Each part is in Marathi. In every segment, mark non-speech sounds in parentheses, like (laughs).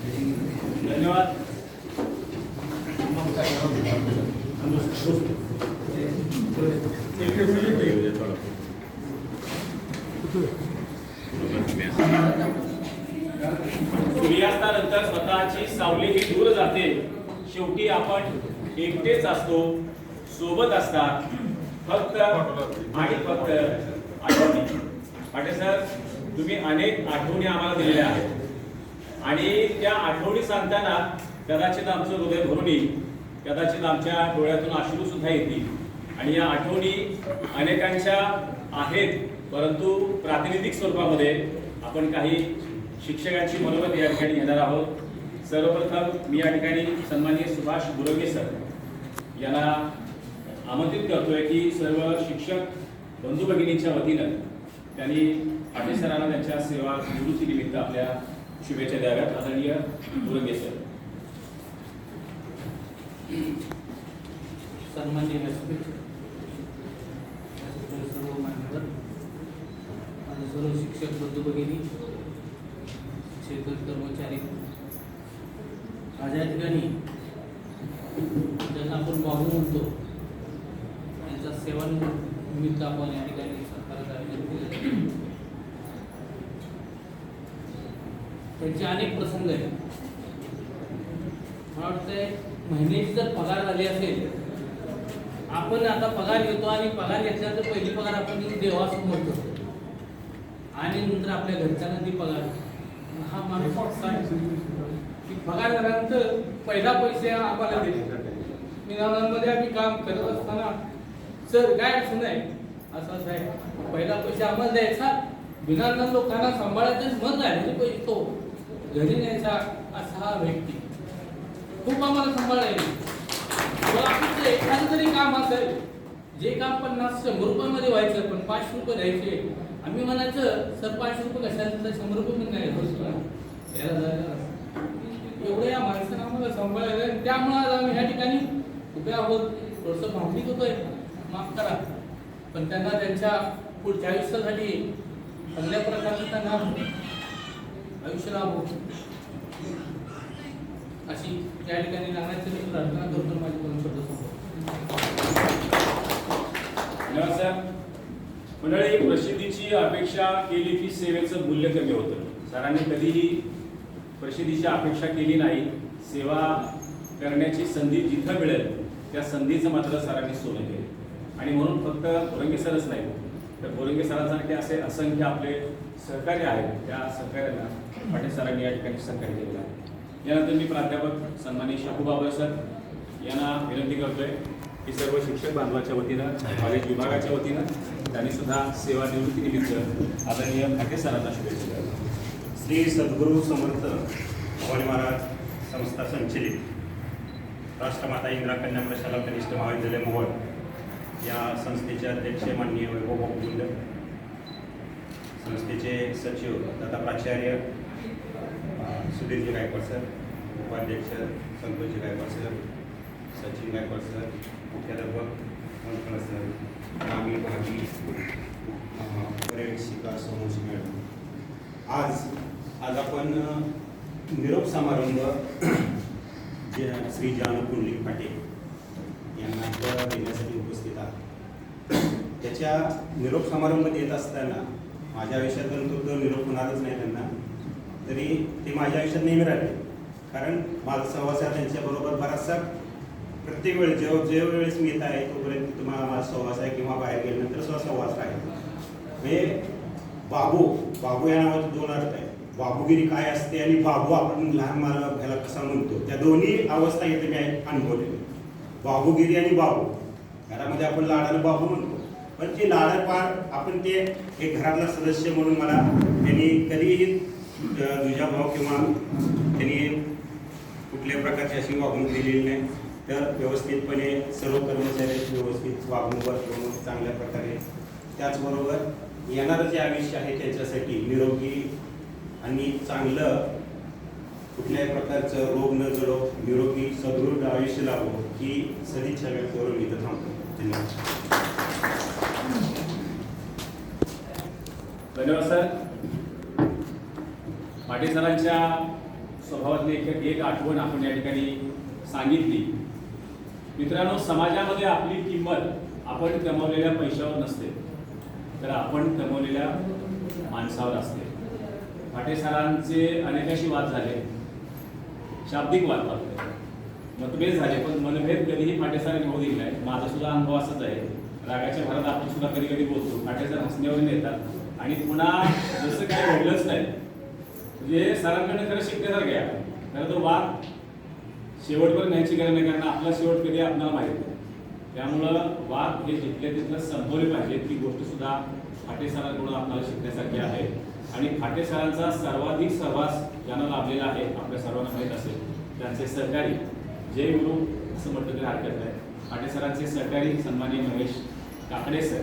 धन्यवाद. सूर्यास्तानंतर स्वतःची सावली ही दूर जाते. शेवटी आपण एकटेच असतो सोबत असतात. फक्त आणि फक्त आठवणी. पाटील सर तुम्ही अनेक आठवणी आम्हाला दिलेल्या आहेत. आणि त्या आठवणी सांगताना कदाचित आमचं हृदय भरून येईल. कदाचित आमच्या डोळ्यातून अश्रू सुद्धा येतील. आणि या आठवणी अनेकांच्या आहेत परंतु प्रातिनिधिक स्वरूपामध्ये आपण काही शिक्षकांची मनोगत या ठिकाणी घेणार आहोत. सर्वप्रथम मी या ठिकाणी सन्माननीय सुभाष बुरगे सर यांना आमंत्रित करतोय की सर्व शिक्षक बंधू भगिनींच्या वतीनं त्यांनी पाटील सरांना त्यांच्या सेवा निवृत्तीनिमित्त आपल्या शुभेच्छा द्याव्यात आदरणीय बुरगे सर। सन्माननीय व्यासपीठ व्यासपीठातील सर्व मान्यवर माझे सर्व शिक्षक बंधू भगिनी शिक्षक कर्मचारी आज या ठिकाणी ज्यांना आपण बाबू म्हणतो त्यांचा सेवानिमित्त आपण या ठिकाणी सरकारचा आयोजन केलं त्यांचे अनेक प्रसंग आहेत. मला वाटतंय महिन्याची जर पगार झाली असेल आपण आता पगार घेतो आणि पगार घेतल्यानंतर पहिली पगार आपण येऊन देवासमोर करतो आणि नंतर आपल्या घरच्यांना ती पगार. हा माणूस की पगार झाल्यानंतर पहिला पैसे आम्हाला दिले निनामध्ये आम्ही काम करत असताना सर काय अडचण आहे? असं साहेब आहे. पहिला पैसे आम्हाला द्यायचा. विनांना लोकांना सांभाळायचं मन म्हणजे पैसे तो घरी न्यायचा असा हा व्यक्ती. खूप आम्हाला सांभाळायचं मला एखादं तरी काम असेल जे काम पन्नास शंभर रुपयामध्ये व्हायचं पण पाचशे रुपये द्यायचे. आम्ही म्हणायचं सर पाचशे रुपये कशाला? तर शंभर रुपये पण नाही एवढं या माणसानं आम्हाला सांभाळायला आणि त्यामुळे आज आम्ही ह्या ठिकाणी उभे आहोत. थोडंसं भावनिक होतोय. माफ करा. पण त्यांना त्यांच्या पुढच्या आयुष्यासाठी चांगल्या प्रकारचं त्यांना आयुष्य लाभो अशी त्या ठिकाणी लागण्याची मी प्रार्थना करतो माझी दोन शब्द संपवतो. मंडळी प्रसिद्धीची अपेक्षा केली की सेवेचं मूल्य कमी होतं. सरांनी कधीही प्रसिद्धीची अपेक्षा केली नाही. सेवा करण्याची संधी जिथं मिळेल त्या संधीचं मात्र सरांनी सोनं केलं आणि म्हणून फक्त बोरंगे सरच नाही. तर बोरंगे सरांसारखे असे असंख्य आपले सहकार्य आहेत. त्या सहकार्यांना पाटील सरांनी या ठिकाणी सहकार्य केलेलं आहे. यानंतर मी प्राध्यापक सन्मानी शाहू बाबर सर यांना विनंती करतोय की सर्व शिक्षक बांधवाच्या वतीनं कॉलेज विभागाच्या वतीनं त्यांनी सुद्धा सेवानिवृत्तीनिमित्त आदरणीय फाटे सरांना शुभेच्छा द्याव्या श्री सद्गुरू समर्थ भवानी महाराज संस्था संचलित राष्ट्रमाता इंदिरा कन्या प्रशाला कनिष्ठ महाविद्यालय मोहोळ या संस्थेचे अध्यक्ष माननीय वैभव संस्थेचे सचिव तथा प्राचार्य सुधीरजी गायकवाड सर उपाध्यक्ष संतोषजी गायकवाड सर सचिन गायकवाड सर मुख्याध्यापक मनकळ सर ग्रामीण भागी पर्यवेक्षिका समोशी मॅडम आज आज आपण निरोप समारंभ (clears throat) जे श्री जानू पुंडलिक पाटील यांना इथं देण्यासाठी उपस्थित आहात. त्याच्या निरोप समारंभ येत असताना माझ्या आयुष्यातून तो निरोप होणारच नाही त्यांना. तरी ते माझ्या आयुष्यात नेहमी राहिले कारण माझा सहवास आहे त्यांच्याबरोबर बराचसा प्रत्येक वेळेस जेव्हा जे वेळेस मी येत आहे तोपर्यंत तुम्हाला माझा सहवास आहे किंवा बाहेर गेल्यानंतर सुद्धा सहवास आहे. म्हणजे बाबू बाबू या नावाचे दोन अर्थ आहे. बाबूगिरी काय असते आणि बाबू आपण लहान मला ह्याला कसा म्हणतो? त्या दोन्ही अवस्था इथे मी अनुभवलेली. बाबूगिरी आणि बाबू. घरामध्ये आपण लाडाला बाबू म्हणतो. पण ते लाडा पार आपण ते एक घरातला सदस्य म्हणून मला त्यांनी कधीही दुजाभाव किंवा त्यांनी कुठल्या प्रकारची अशी वागणूक दिलेली नाही. तर व्यवस्थितपणे सर्व कर्मचाऱ्यांची व्यवस्थित वागणूक वर्तवणूक चांगल्या प्रकारे त्याचबरोबर येणारं जे आयुष्य आहे त्याच्यासाठी निरोगी आणि चांगलं कुठल्याही प्रकारचं रोग न जडो निरोगी सदृढ आयुष्य लाभो ही सदिच्छा व्यक्त करून मी इथं थांबतो. धन्यवाद. धन्यवाद सर. पाटीलसरांच्या स्वभावातली एक एक आठवण आपण या ठिकाणी सांगितली. मित्रांनो समाजामध्ये आपली किंमत आपण कमवलेल्या पैशावर नसते तर आपण कमवलेल्या माणसावर असते. पाटेसरांचे अनेकाशी वाद झाले शाब्दिक वाद फक्त मतभेद झाले पण मनभेद कधीही पाटेसरांनी होऊ दिला आहे माझा सुद्धा अनुभव असाच आहे. रागाच्या भरात आपण सुद्धा कधी कधी बोलतो पाटेसर हसण्यावर येतात आणि पुन्हा जसं काही घडलंच नाही म्हणजे सरांकडनं खरं शिकण्यासारखं आहे खरं तर वाद शेवटपर्यंत न्यायची गरज नाही कारण आपला शेवट कधी आपल्याला माहीत नाही. त्यामुळं वाद हे जिथल्या तिथलं संपवले पाहिजेत ती गोष्ट सुद्धा फाटे सरांकडून आपल्याला शिकण्यासारखी आहे. आणि फाटे सरांचा सर्वाधिक सहवास ज्यांना लाभलेला आहे आपल्या सर्वांना माहीत असेल त्यांचे सहकारी जय गुरु असं म्हटलं तरी हरकत नाही. फाटे सरांचे सहकारी सन्माननीय महेश काकडे सर.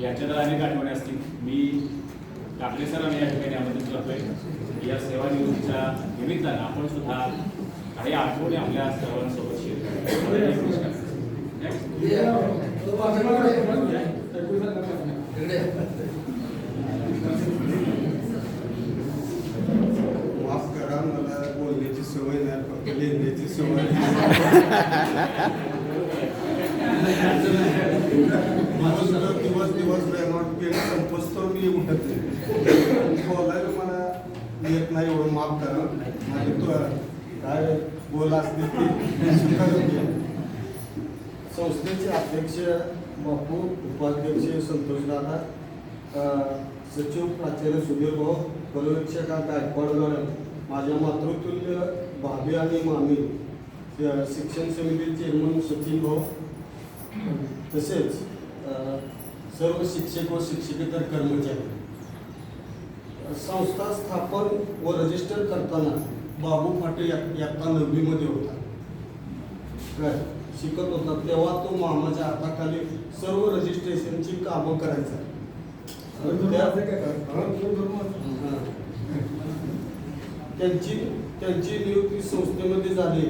याच्या तर अनेक आठवणी असतील. मी काकडे सरांना या ठिकाणी आमंत्रित करतो सेवानिवृत्तीच्या निमित्तानं आपण सुद्धा काही आठवणी आपल्या सर्वांसोबत माफ़ करा मला बोलण्याची सवय नाही फक्त लिहिण्याची सवय (laughs) माझं सुद्धा दिवस दिवस रेनॉट पेन संपस मी उठत. नाही येत नाही एवढं माफ करा. माझे तो काय बोल असते ते स्वीकार संस्थेचे अध्यक्ष बापू उपाध्यक्ष संतोष दादा सचिव प्राचार्य सुधीर भाऊ पर्यवेक्षक गायकवाड मॅडम माझ्या मातृतुल्य भाभी आणि मामी शिक्षण समिती चेअरमन सचिन भाऊ. तसेच सर्व शिक्षक व शिक्षकेतर कर्मचारी. संस्था स्थापन व रजिस्टर करताना बाबू फाटे या- इयत्ता नववीमध्ये होता. काय? शिकत होता. तेव्हा तो मामाच्या हाताखाली सर्व रजिस्ट्रेशनची कामं करायचा. त्या-. त्यांची त्यांची नियुक्ती संस्थेमध्ये झाली.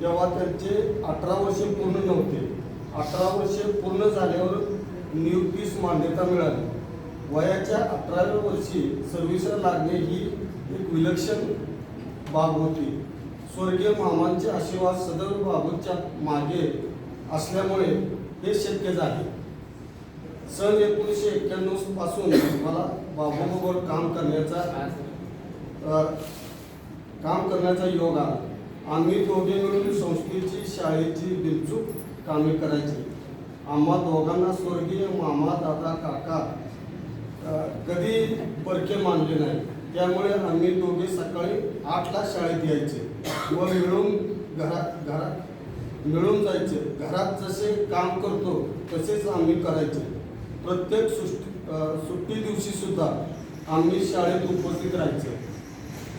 तेव्हा त्यांचे अठरा वर्ष पूर्ण नव्हते. अठरा वर्ष पूर्ण झाल्यावर नियुक्तीस मान्यता मिळाली. वयाच्या अठराव्या वर्षी सर्व्हिसला लागणे ही एक विलक्षण बाब होती. स्वर्गीय मामांचे आशीर्वाद सदर बाबूच्या मागे असल्यामुळे हे शक्य झाले. सन एकोणीसशे एक्क्याण्णवपासून मला बाबूबरोबर काम करण्याचा काम करण्याचा योग आला. आम्ही दोघे मिळून संस्थेची शाळेची बिलचूक कामे करायची. आम्हा दोघांना स्वर्गीय मामा दादा काका कधी परके मानले नाही. त्यामुळे आम्ही दोघे सकाळी आठला शाळेत यायचे व मिळून घरात घरात मिळून जायचे. घरात जसे काम करतो तसेच आम्ही करायचे. प्रत्येक सुट्टी सुट्टी दिवशी सुद्धा आम्ही शाळेत उपस्थित राहायचे.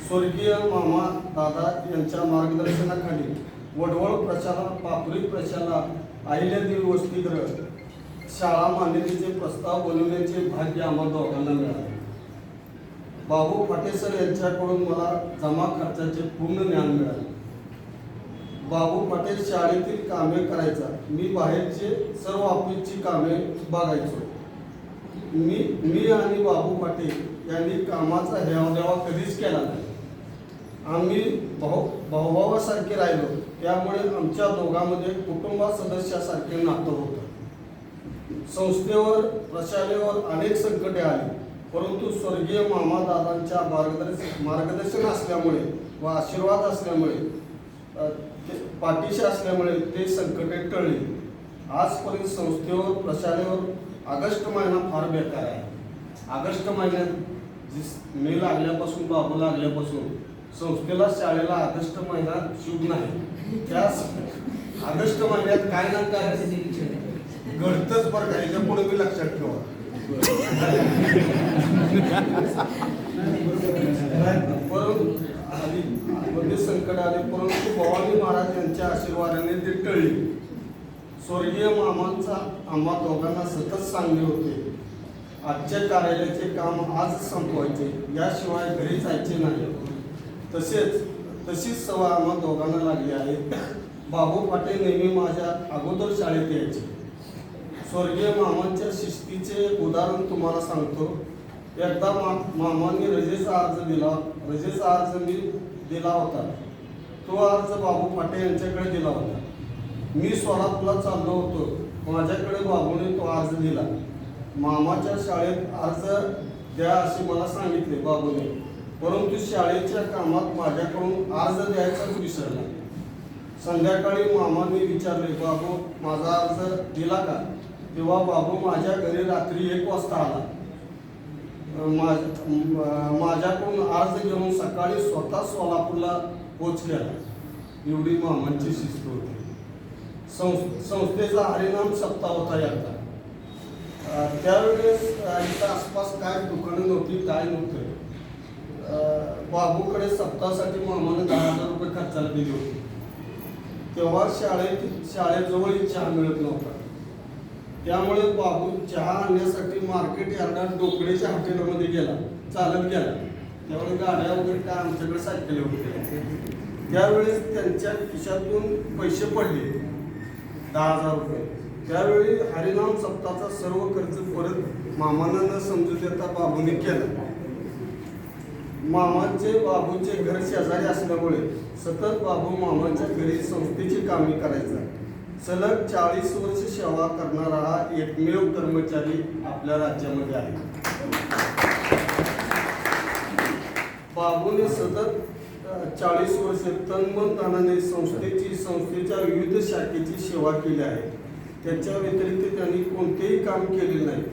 स्वर्गीय मामा दादा यांच्या मार्गदर्शनाखाली वडवळ प्रशाला पापरी प्रशाला आहिल्यादेवी वसतिगृह शाळा मान्यतेचे प्रस्ताव बनवण्याचे भाग्य आम्हाला दोघांना मिळाले. बाबू फाटेसर यांच्याकडून मला जमा खर्चाचे पूर्ण ज्ञान मिळाले. बाबू पाटील शाळेतील कामे करायचा. मी बाहेरचे सर्व ऑफिसची कामे बघायचो. मी मी आणि बाबू पाटील यांनी कामाचा हेवादेवा कधीच केला नाही. आम्ही भाऊ भाऊभावासारखे राहिलो. त्यामुळे आमच्या दोघांमध्ये कुटुंबा सदस्यासारखे नातं होतं. संस्थेवर प्रशालेवर अनेक संकटे आली. परंतु स्वर्गीय मामादादांच्या मार्गदर्शन मार्गदर्शन असल्यामुळे व आशीर्वाद असल्यामुळे पाठीशी असल्यामुळे ते संकटे टळली. आजपर्यंत संस्थेवर प्रशालेवर ऑगस्ट महिना फार बेकार आहे. ऑगस्ट महिन्यात जी मे लागल्यापासून बाबू लागल्यापासून संस्थेला शाळेला ऑगस्ट महिना शुभ नाही. त्या ऑगस्ट महिन्यात काय ना काय घडतच बरं का याच्यापुढे मी लक्षात ठेवा. परंतु आली मध्ये संकट आले परंतु भवानी महाराज यांच्या आशीर्वादाने ते टळले. स्वर्गीय मामांचा आम्हा दोघांना सतत सांगले होते आजच्या कार्यालयाचे काम आज संपवायचे याशिवाय घरी जायचे नाही. तसेच तशीच सवय आम्हा दोघांना लागली आहे. बाबू पाटील नेहमी माझ्या अगोदर शाळेत यायचे. स्वर्गीय मामांच्या शिस्तीचे उदाहरण तुम्हाला सांगतो. एकदा मा मामांनी रजेचा अर्ज दिला रजेचा अर्ज मी दिला होता. तो अर्ज बाबू फाटे यांच्याकडे दिला होता. मी सोलापूरला चाललो होतो. माझ्याकडे बाबूने तो अर्ज दिला. मामाच्या शाळेत अर्ज द्या असे मला सांगितले बाबूने. परंतु शाळेच्या कामात माझ्याकडून अर्ज द्यायचाच विसरला. संध्याकाळी मामांनी विचारले बाबू माझा अर्ज दिला का? तेव्हा बाबू माझ्या घरी रात्री एक वाजता आला. मा- माझ्याकडून अर्ज घेऊन सकाळी स्वतः सोलापूरला पोचलेला एवढी मामांची शिस्त होती. संस- संस्थेचा हरिनाम सप्ताह होता यांचा. त्यावेळेस इथं आसपास काय दुकानं नव्हती काय नव्हतं. बाबूकडे सप्ताहासाठी मामाने दहा हजार रुपये खर्चाला दिले होते. तेव्हा शाळेत शाळेजवळ चहा मिळत नव्हता. त्यामुळे बाबू चहा आणण्यासाठी मार्केट यार्डात डोकडेच्या हॉटेलमध्ये गेला चालत गेला. त्यावेळी गाड्या वगैरे काय आमच्याकडे सायकल होते. त्यावेळेस त्यांच्या खिशातून पैसे पडले. दहा हजार रुपये. त्यावेळी हरिनाम सप्ताचा सर्व खर्च परत मामांना न समजू देता बाबूने केला. मामांचे बाबूचे घर शेजारी असल्यामुळे सतत बाबू मामांच्या घरी संस्थेची कामे करायचा. सलग चाळीस वर्ष सेवा करणारा हा एकमेव कर्मचारी आपल्या राज्यामध्ये आहे. बाबूने सतत चाळीस वर्ष तनमन संस्थेची संस्थेच्या विविध शाखेची सेवा केली आहे. त्याच्या व्यतिरिक्त त्यांनी कोणतेही काम केले नाही.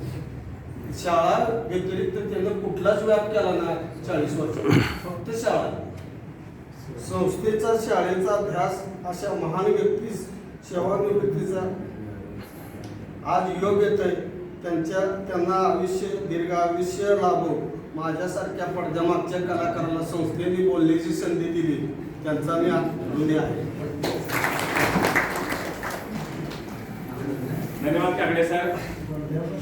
शाळा व्यतिरिक्त त्यांना कुठलाच व्याप केला नाही चाळीस वर्ष. फक्त शाळा. संस्थेचा शाळेचा अभ्यास अशा महान व्यक्तीस सेवानिवृत्तीचा आज योग येत आहे त्यांच्या त्यांना आयुष्य दीर्घ आयुष्य लाभो. माझ्यासारख्या पडद्यामागच्या कलाकाराला संस्थेने बोलण्याची संधी दिली. त्यांचा मी ऋणी आहे. धन्यवाद काकडे सर.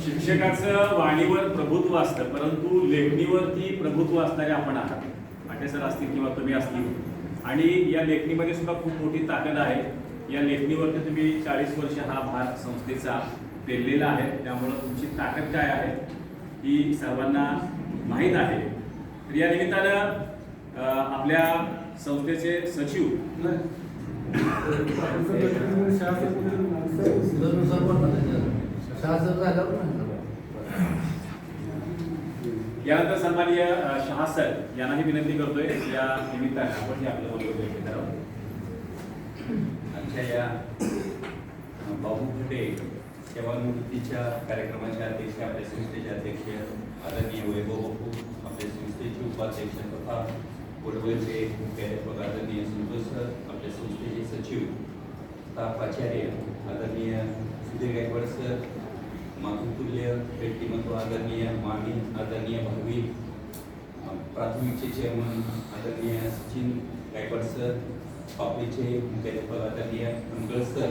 शिक्षकाचं वाणीवर प्रभुत्व असतं परंतु लेखणीवरती प्रभुत्व असणारे आपण आहात. पाटे सर असतील किंवा तुम्ही असतील. आणि या लेखणीमध्ये सुद्धा खूप मोठी ताकद आहे. या लेखणीवरती तुम्ही चाळीस वर्ष हा भार संस्थेचा पेरलेला आहे. त्यामुळं तुमची ताकद काय आहे ही सर्वांना माहीत आहे. तर या निमित्तानं आपल्या संस्थेचे सचिव यानंतर सन्माननीय शहा सर यांनाही विनंती करतोय या निमित्ताने आपण हे आपलं वक्तव्य व्यक्त करावं आमच्या या बाबू फटे सेवानिवृत्तीच्या कार्यक्रमाच्या अध्यक्ष आपल्या संस्थेचे अध्यक्ष आदरणीय वैभव बापू आपल्या संस्थेचे उपाध्यक्ष तथा कोडवळचे मुख्याध्यापक आदरणीय संतोष सर आपल्या संस्थेचे सचिव तथा प्राचार्य आदरणीय सुधीर गायकवाड सर मातृतुल्य व्यक्तिमत्व आदरणीय मामी आदरणीय भावी प्राथमिकचे चेअरमन आदरणीय सचिन गायकवाड सर पापडीचे मुख्याध्यापक आदरणीय अंकल सर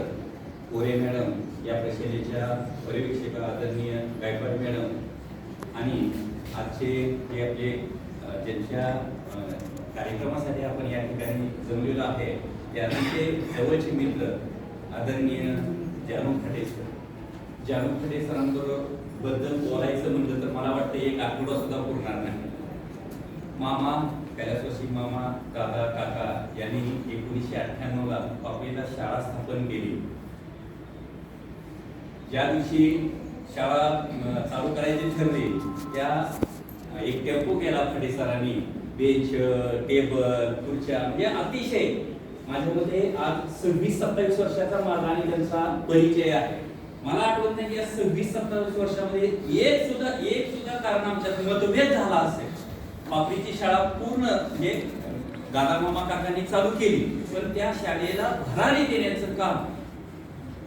कोरे मॅडम या प्रशालेच्या पर्यवेक्षक आदरणीय गायकवाड मॅडम आणि आजचे जे आपले ज्यांच्या कार्यक्रमासाठी आपण या ठिकाणी जमलेलो आहे ते अतिशय जवळचे मित्र आदरणीय जानू खडे सर. जानू खडे सरांबरोबरबद्दल बोलायचं म्हणलं तर मला वाटतं एक आठवडा सुद्धा पुरणार नाही. मामा कैलासवासी मामा दादा काका यांनी एकोणीसशे अठ्ठ्याण्णवला पापडीला शाळा स्थापन केली. ज्या दिवशी शाळा चालू करायची ठरली त्या एक टेम्पो केला फडे सरांनी बेंच टेबल खुर्च्या म्हणजे अतिशय. माझ्या मते आज सव्वीस सत्तावीस वर्षाचा माझा आणि त्यांचा परिचय आहे. मला आठवत नाही की या सव्वीस सत्तावीस वर्षामध्ये एक सुद्धा एक सुद्धा कारण आमच्यात मतभेद झाला असेल. पापडीची शाळा पूर्ण म्हणजे दादामामा काकांनी चालू केली. पण त्या शाळेला भरारी देण्याचं काम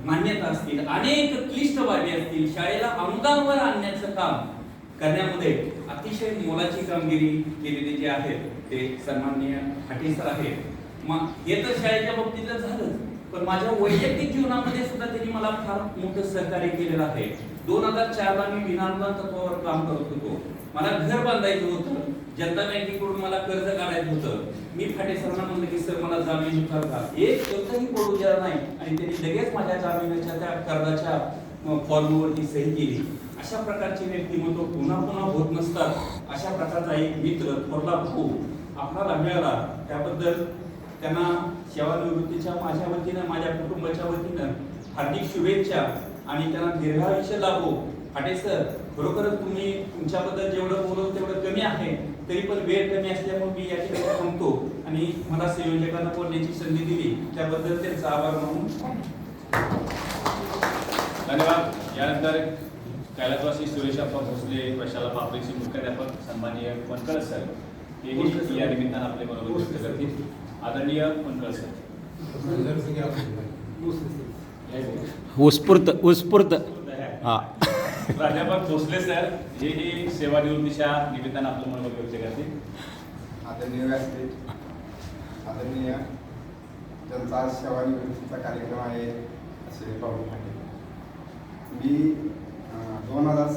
मान्यता असतील अनेक क्लिष्ट बाबी असतील शाळेला अंगावर आणण्याचं काम करण्यामध्ये अतिशय मोलाची कामगिरी केलेली जे आहे ते सन्माननीय हाटे सर आहेत. मग हे तर शाळेच्या बाबतीतलं झालं पण माझ्या वैयक्तिक जीवनामध्ये सुद्धा त्यांनी मला फार मोठं सहकार्य केलेलं आहे. दोन हजार चारला मी विनानुदान तत्वावर काम करत होतो. मला घर बांधायचं होतं. जनता बँकेकडून मला कर्ज काढायचं होतं. मी फाटे सरांना म्हणलं की सर मला जामीन करता एक शब्दही पडू द्या नाही. आणि त्यांनी लगेच माझ्या जामिनाच्या त्या कर्जाच्या फॉर्मवरती सही केली. अशा प्रकारचे व्यक्तिमत्व पुन्हा पुन्हा होत नसतात. अशा प्रकारचा एक मित्र थोरला भाऊ आपणाला मिळाला. त्याबद्दल त्यांना सेवानिवृत्तीच्या माझ्या वतीनं माझ्या कुटुंबाच्या वतीनं हार्दिक शुभेच्छा. आणि त्यांना दीर्घायुष्य लाभो. फाटे सर खरोखरच तुम्ही तुमच्याबद्दल जेवढं बोलवलं तेवढं कमी आहे. तरी पण वेळ कमी असल्यामुळे मी या ठिकाणी थांबतो आणि मला संयोजकांना बोलण्याची संधी दिली. त्याबद्दल त्यांचा आभार मानून. धन्यवाद. यानंतर कैलासवासी सुरेश अप्पा भोसले प्रशाला पापरीचे मुख्याध्यापक सन्माननीय वनकळ सर. हेही या निमित्तानं आपले मनोगत व्यक्त करतील. आदरणीय वनकळ सर. उत्स्फूर्त उत्स्फूर्त हा. प्राध्यापक भोसले सर हे ही सेवानिवृत्तीच्या निमित्तानं आपलं मनोगत व्यक्त करतील आदरणीय व्यासपीठ आदरणीय ज्यांचा आज सेवानिवृत्तीचा कार्यक्रम आहे असे पाहू मी दोन हजार